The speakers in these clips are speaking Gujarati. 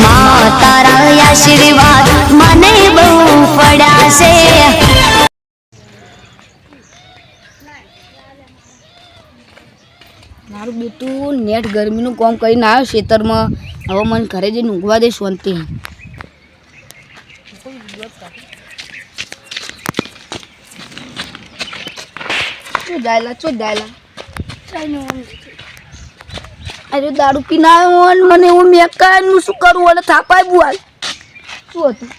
માં તારા આશીર્વાદ મને બહુ પડ્યા છે મારું બેટું નેટ ગરમીનું કામ કરીને આવ્યો ખેતરમાં. હવે મને ઘરે જઈને ઊંઘવા દે શાંતિ. શું દાયલા શું દાયલા? અરે દારૂ પીને આવ્યો અને મને એવું મેકાય હું શું કરું? અને થાપાય બુઆલ. શું હતું?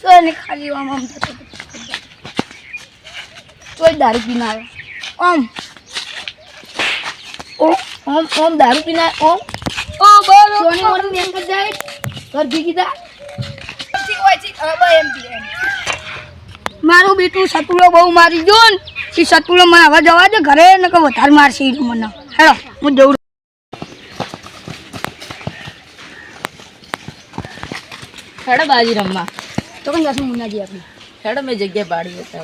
શું એને ખાલી આમ આમ તોય દારૂ પીને આવ્યો ઓમ ઓમ ઓમ દારૂ પીને ઓમ ઓ બરો સોની નેમ પર જાય. ઘર ભીગી દા. મારું બેટું સતુલો બહુ મારી જો ને. સતુલો મને હવે જવા દે ઘરે ને કે વધારે મારશે મને. હેડો હું જઉં હેડો બાજી રમવા. તો કઈ જશું મુન્નાજી આપણે? હેડો મેં જગ્યા પાડી હતા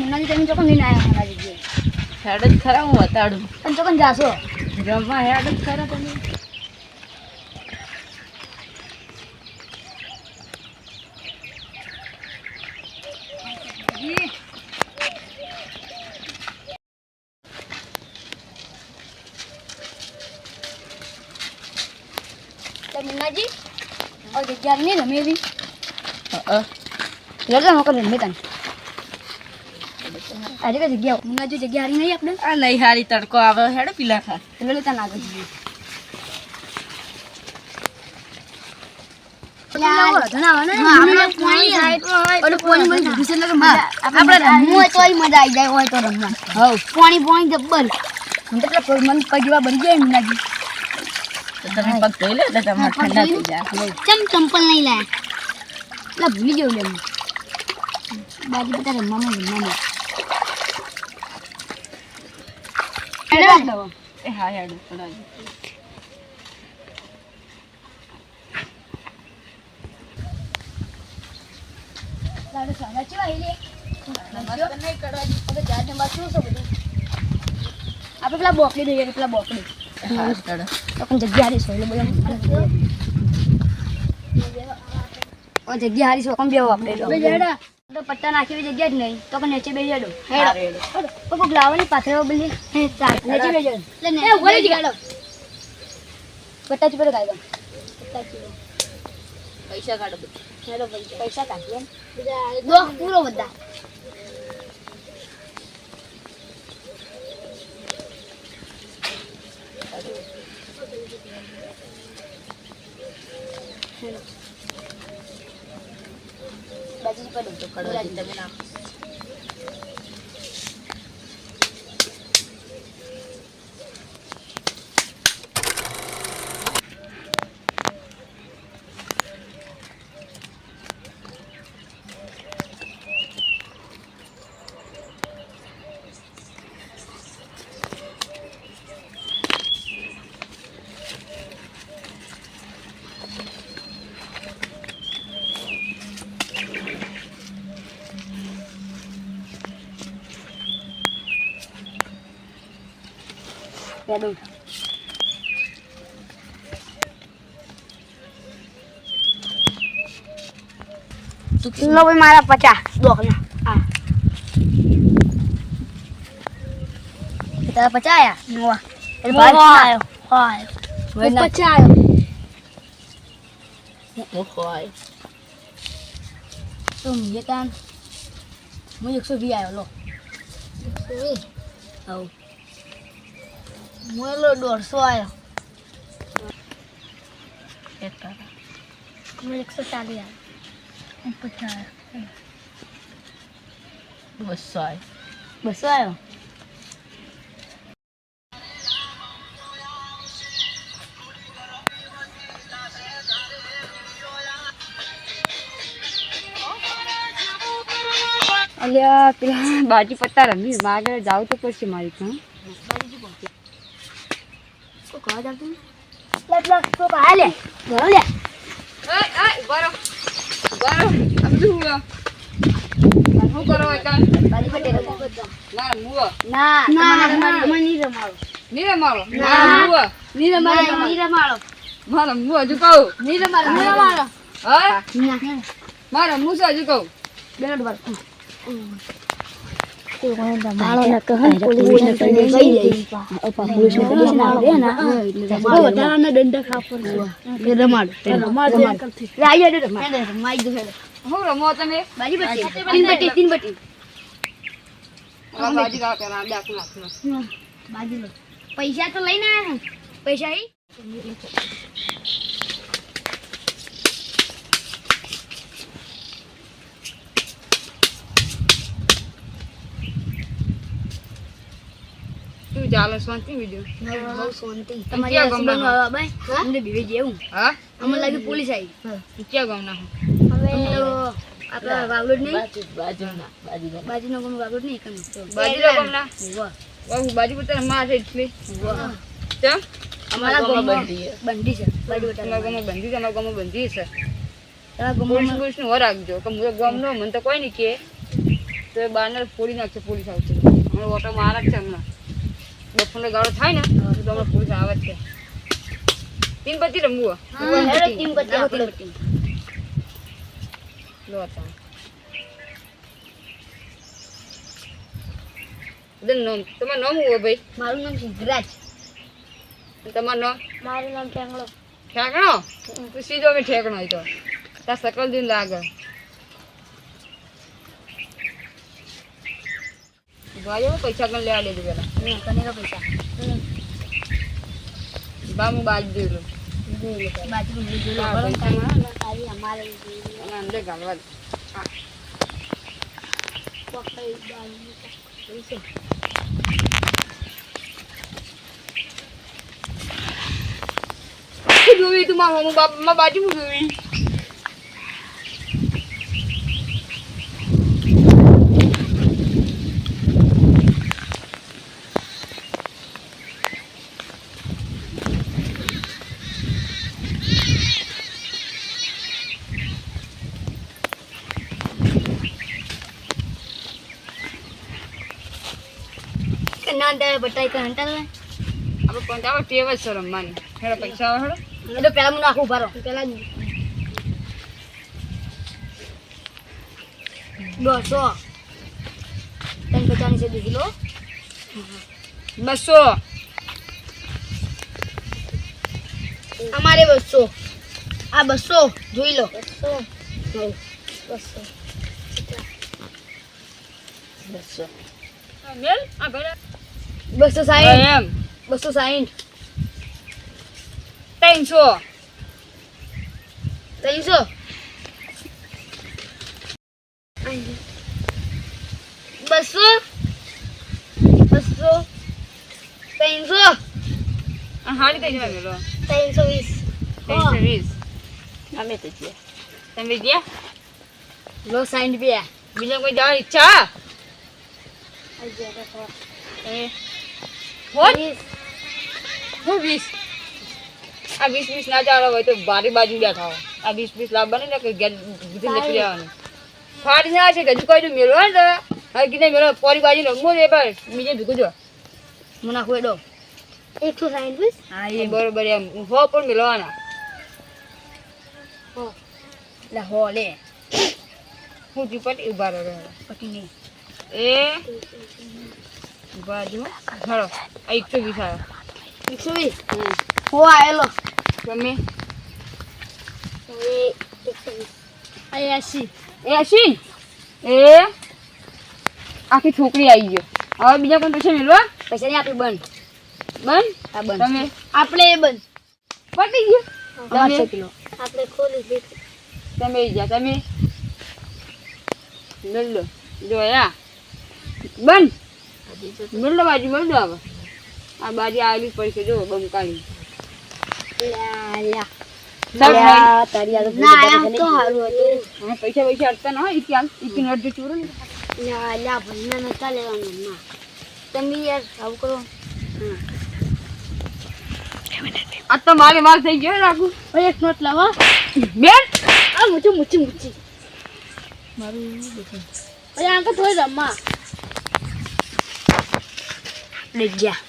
મુન્નાજી તમે ચોકન લઈને આવ્યા મારા જગ્યાએ. હેડ જ ખરા હું બતાડું પણ ચોકન જાશો? રમવા હેડ જ ખરા તમે તો મુન્નાજી યાર નહીં રમે એવી. યાર તમે કદી રમી તને આજે કઈ જગ્યા મુંગા જો જગ્યા હારી નહીં આપણે? આ નહીં હારી તડકો આવે. હેડો પીલા ખા. એટલે લેતા ના ગઈ. પાણી પાણી જબ્બર. મને પગવા બની જાય મીનાજી તમે પગ ધોઈ લે એટલે તમારે ઠંડા થઈ જાય. ચમ ચંપલ નહીં લાયા. એટલે ભૂલી જવું લે બાકી બધા રમવામાં રમવામાં એ હા હેડો પડાવી આપણે પેલા બોકડી દઈએ પેલા બોકડી હા હેડો તો પણ જગ્યા હારી સોય બધા ઓ જગ્યા હારી સો કોમ બેવો આપણે? તો તો પટ્ટા નાખી જગ્યા જ નહીં. તો પણ નીચે બેસી જાડો. હેડો. કોક લાવવાની પાથરો બલી હે ચાલ. નીચે બેસી જાડો. એટલે નીચે બેસી જાડો. પટ્ટા ચૂપે ગાય દો. પટ્ટા ચૂપે પૈસા કાઢો બધું. હેડો પૈસા કાઢીએ દો પૂરો બધા. બાજુ પડે તો કડવાથી તમે નાખો. હેડો લો ભાઈ મારા પચાસ. દોખના હા. તારા પચાસ આયા? નવા એટલે ભાઈ આયો. હા. પચાસ આયો. હું ખવાય. તો મેં તાન હું એકસો વી આવ્યો લો. હવ હું એલો દોઢસો આવ્યો એકસો ચાલીસ આવ્યો પચાસ બસો આવ્યો બસો આવ્યો અલ્યા પેલા બાજી પત્તા રમી મારે જાવ તો પડશે મારી પણ. શું કહો જાવ તું લટ લટ તો હાલે ભરો લે ઓય ઓય ભરો ભરો અબ શું હું શું કરો એટલે બાજી પટેલ ના મુવો પૈસા તો લઈને આવ્યા પૈસા શું ચાલે શાંતિ બીજું બહુ શાંતિ. તમારી ગામના હસબન્ડ હવે ભાઈ અમને બીવે જેવું હા? અમને લાગે પોલીસ આવી. તું ક્યાં ગામના? હવે આપણા વાવલોડ નહીં? બાજુના બાજુના. બાજુનો ગામ વાવલોડ નહીં એકમ બાજુના ગામના? વાહ બાજુ પર તારા માં છે એટલે. વાહ કેમ અમારા ગામમાં બંધી છે. બાજુ તમારા ગામમાં બંધી છે અમારા ગામમાં બંધી છે. તારા ગામમાં પોલીસનું રાખજો. કે હું ગામ નો મને તો કોઈ નહીં કે. તો એ બહાર ફોડી નાખશે પોલીસ આવશે. હમણાં ઓટો મારા છે હમણાં. બપોરનો ગાળો થાય ને તો હમણાં પોલીસ આવે છે. તીન પછી રમવું હા, હેડો ટીમ કરતી આપણે. લો હતા નામ તમારું નામ હું હોય ભાઈ? મારું નામ સિદ્ધરાજ તમારું નામ? મારું નામ ઠેકણો તું સીધો મેં ઠેકણો હોય તો. તાર સકલ દિન લાગે. ભાઈઓ પૈસા કણ લેવા લેજો પેલા? કનેરો પૈસા. બા હું બાજ દેલું બાજુ. અંદર તું? મારા બાજુ હું જોવી બટાઈ કે હંટા લે આપણે પણ આપણે ટેવ જ છે રમવાની. હેડો પૈસા આવે હેડો. એ તો પેલા હું નાખું ભરો પેલા દોઢસો ત્રણ પચાસની છે દીધી લો બસો. અમારે બસો. આ બસો. જોઈ લો. બસો. બસો. બસો. મેલ આ ઘરે. બસો સાહીઠ એમ. બસો સાહીઠ ત્રણસો. ત્રણસો. બસો. બસો. ત્રણસો. આ હાડી કઈ મેલો ત્રણસો વીસ. ત્રણસો વીસ. અમે તો છીએ તમે ગયા? લો સાઈઠ રૂપિયા. બીજા કોઈ જવાની ઈચ્છા? હોત હું વીસ? આ વીસ વીસ ના ચાલે હોય તો બારી બાજુ બેઠા હોય આ વીસ વીસ લાવવાની ને કે ઘેર બીજું નથી લેવાનું ફાડી ના છે હજુ કોઈ મેળવો ને તો. હવે કીધે મેળવો પોરી બાજુ રમવું ને પણ બીજે ભીગું જો. મને નાખું એડો. એકસો સાઈઠ હા એ બરોબર એમ. હો પણ મેળવાના. એટલે હો લે. હું ચીપટી ઊભા રહ્યો પટી નહીં એ? ઊભા જો હળો આ એકસો વીસ આવ્યો એકસો વીસ? હો આવેલો તમે એકસો આ એસી? એ? એ આખી છોકરી આવી ગયો. હવે બીજા કોઈ પૈસા મેળવા? પૈસા નહીં આપી બંધ. બંધ? આ બંધ. તમે? આપણે એ બંધ. પટી ગયો. તમે? કિલો. આપણે ખોલી દીધું. તમે જા તમે? મેળો જોયા બંધ. મેળો બાજુ મળો આવે આ બાજુ આવેલી જ પડી છે જો બમકાળી પૈસા પૈસા અડતા ના હોય ઇતિહાસ અડધો ચોરો ને ના લ્યા ભણના નતા લેવાનું ના. તમે યાર આવું કરો. આ તો મારે માર થઈ ગયો રાખું એક નોટ લાવા. બેન? આ મૂચી મૂચી મૂચી અંકલ થોડી રમવા. લઈ ગયા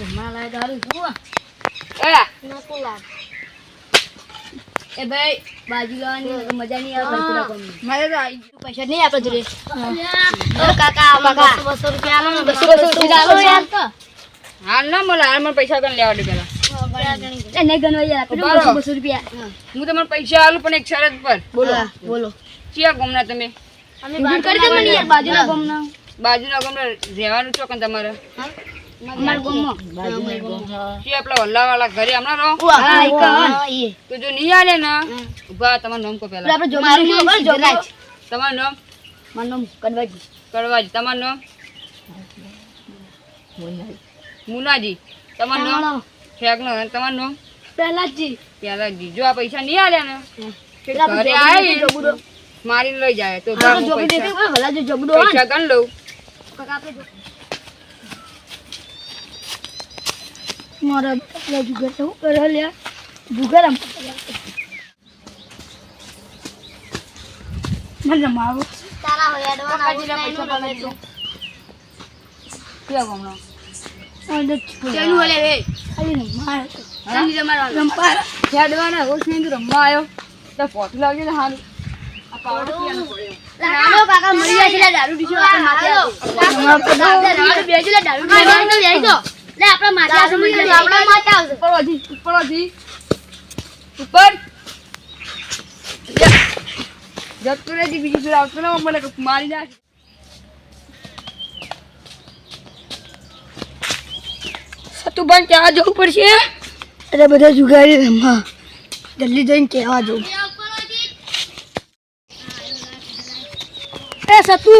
રમવા લાય દારૂ કયા નતું લાગ. એ ભાઈ બાજુ લાવવાની મજા નહીં આવે. મારે તો ગયું. પૈસા નહીં આપડે જોડે. કાકા કાકા. બસો રૂપિયા આલો ને બસો બસો રૂપિયા આલો યાર. હાલ ના મળે હાલ મને પૈસા કઈ લેવા દે પેલા. બસો રૂપિયા. હું. તમને પૈસા આલું પણ એક શરત પર. બોલો બોલો. ચિયા ગમના તમે. કરી દે મને યાર. બાજુના ગામના. બાજુના ગમના રહેવાનું છો કે તમારે? ગામમાં. તો જો નહીં આવે ને ઊભા તમારું નામ પેલા. તમારું નામ? મારું નામ કડવાજી. કડવાજી. તમારું નામ? મુનાજી. તમારું નામ? ફેગનો તમારું નામ? પહેલાજી. પેલાજી જો આ પૈસા નહીં આવે ને ઘરે આવી મારીને લઈ જાય તો પૈસા. ગણ લઉં. મારા પેલા જુગાર તો કરે લ્યા? જુગાર આમ મને રમાવો તારા હોય નહીં પૈસા ક્યાં ગમનો? તેનું ઓલે રે. ખાલી રમવા ચાંદી રમાડવાનું. રમવા ખેડવાના રોજ નહીં રમવા આવ્યો. તો પોતું લાગ્યું ને હારું આ પાવડો પીવાનો પડ્યો. હાલો કાકા મરી જાય છે દારૂ દીશો આપણે માથે રમાડો બેસજો લે દારૂ તો રમાડો બેસજો. લે આપણા માથે આવશે મરી જાય. આપણા માથે આવશે. ઉપર વધી ઉપર વધી ઉપર. જતું રહેતી બીજી જોડે આવતો ને મને મારી નાખ. પણ ક્યાં જવું પડશે? અરે બધા જુગારી રમવા જલ્દી જઈને કહેવા જવું. એ સતુ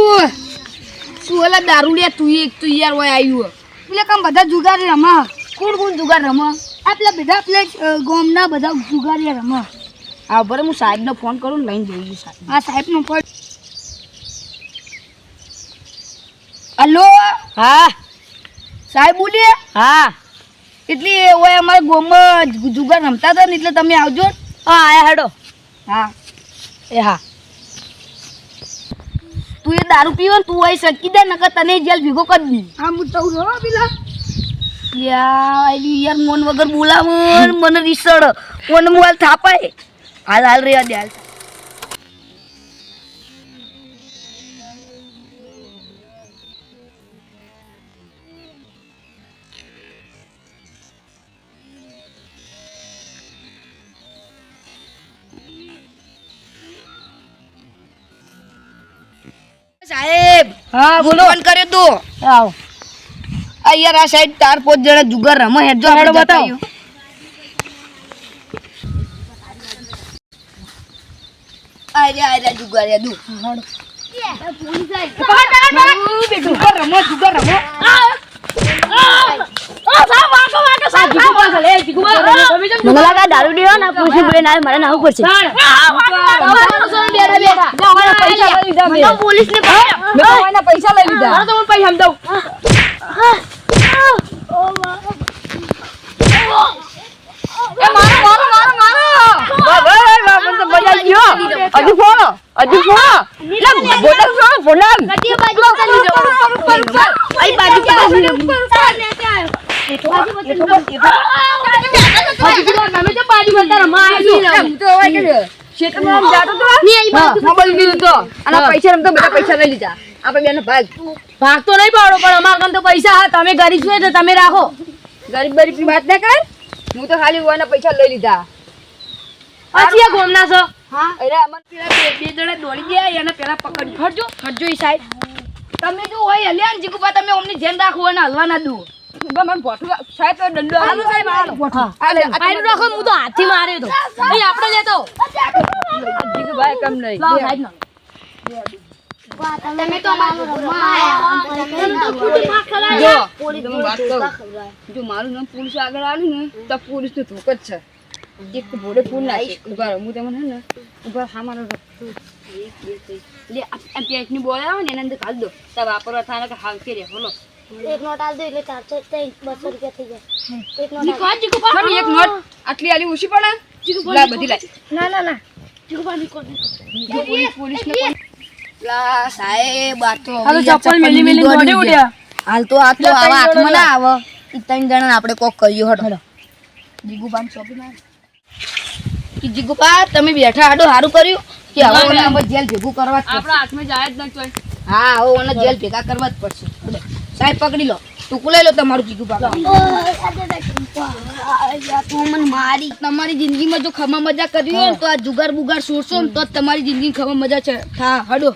તું ઓલા દારૂ લે તું એક તું યાર હોય આવ્યું એટલે કામ બધા જુગારી રમા કોણ કોણ જુગાર રમા? આ પેલા બધા પેલા ગોમના બધા જુગારી રમા. હા બરાબર હું સાહેબને ફોન કરું લઈને જઈ સાહેબ. હા સાહેબનો ફોન હલો? હા. સાહેબ બોલીએ હા. એટલે ઓય અમારા ગામમાં જુગાર રમતા હતા ને એટલે તમે આવજો. હા આયા હેડો. હા. એ હા. તું એ દારૂ પીવો ને તું અહીં સટકી દે નકર તને જેલ ભેગો કરી દી હા હું તો રહો પેલા. યાર યાર મન વગર બોલાવો મને રીસડ. મન મોબાઈલ થાપાય. હાલ હાલ રે દે હાલ. હા બોલો. ફોન કર્યો તું? આવ. આ યાર આ સાઈડ ચાર પાંચ જણા જુગાર રમે હેડજો હેડો આપણે બતાવ્યું બતાવો. આવીએ. આ રહ્યા, આ રહ્યા જુગાર યાર, દુ. જુગાર રમો જુગાર રમો. મને લાગે દારૂ દેવા ના પૂછી બેન આવે મારે નાવું પડશે પૈસા લઈ લીધા તો હું પૈસા સમજાવું હજુ ચાલી જાઓ આઈ બાજુ ચાલી પૈસા રમતો બધા પૈસા લઈ લીધા આપણે બેનો ભાગ ભાગ તો નહીં પાડો પણ અમારા કામ તો પૈસા હા તમે ગરીબ છો એટલે તમે રાખો ગરીબ ગરીબની વાત ના કર હું તો ખાલી ઉવાના પૈસા લઈ લીધા પછી ગોમના છો અરે અમર પેલા બે જણા દોડી ગયા એને પેલા પકડજો હટજો હટજો ઈ સાઈડ તમે જો હોય હલ્યા ને જીગુપા તમે ઓમની ધ્યાન રાખો અને હલવા ના દો મને ભોઠું સાહેબ તો દંડો હાલો સાહેબ હાલો. આયલું રાખો હું તો હાથથી માર્યો તો. નહીં આપણે લેતો. ભાઈ કમ નહીં. લાવો સાહેબ તમે તો અમારું રમવા આયા જો તમે વાત કહું જો મારું નામ પોલીસ આગળ આવ્યું ને તો પોલીસનું ધોક જ છે. એક તો ભોળે ફૂલ નાખે. ઊભા રહો. હું તમને ને ઊભા હા મારો લે આ પેટની બોલ આવે ને એના અંદર કાઢ દો. તો વાપરવા થાય કે હાલ કે રે બોલો એક નોટ આલ દો એટલે ચારસો બસો રૂપિયા થઈ જાય. એક નીકળો જીગુપા એક નોટ. આટલી આલી ઓછી પડે? લા બધી લાય. ના ના ના. લા સાહેબ આ તો હાલો ચપ્પલ મેલી મેલી દોડી ઉડ્યા. હાલ તો આ તો આવા હાથમાં ના આવો. ઈ ત્રણ જણા આપણે કોક કર્યું હડો જીગુબાન શોપિંગ કે જીગુબા તમે બેઠા હાડો સારું કર્યું. કે હવે ના, ના. જેલ ભેગું કરવા જ પડશે. આપણા હાથમાં જાય જ ન ચોય હા હવે ઓને જેલ ભેગા કરવા જ પડશે. સાહેબ પકડી લો. ટૂંકું લઈ લો તમારું જીગુબા મને મારી. તમારી જિંદગીમાં જો ખમા મજા કરવી હોય તો આ જુગાર બુગાર છોડશો ને તો તમારી જિંદગી ખમા મજા છે. હા હડો.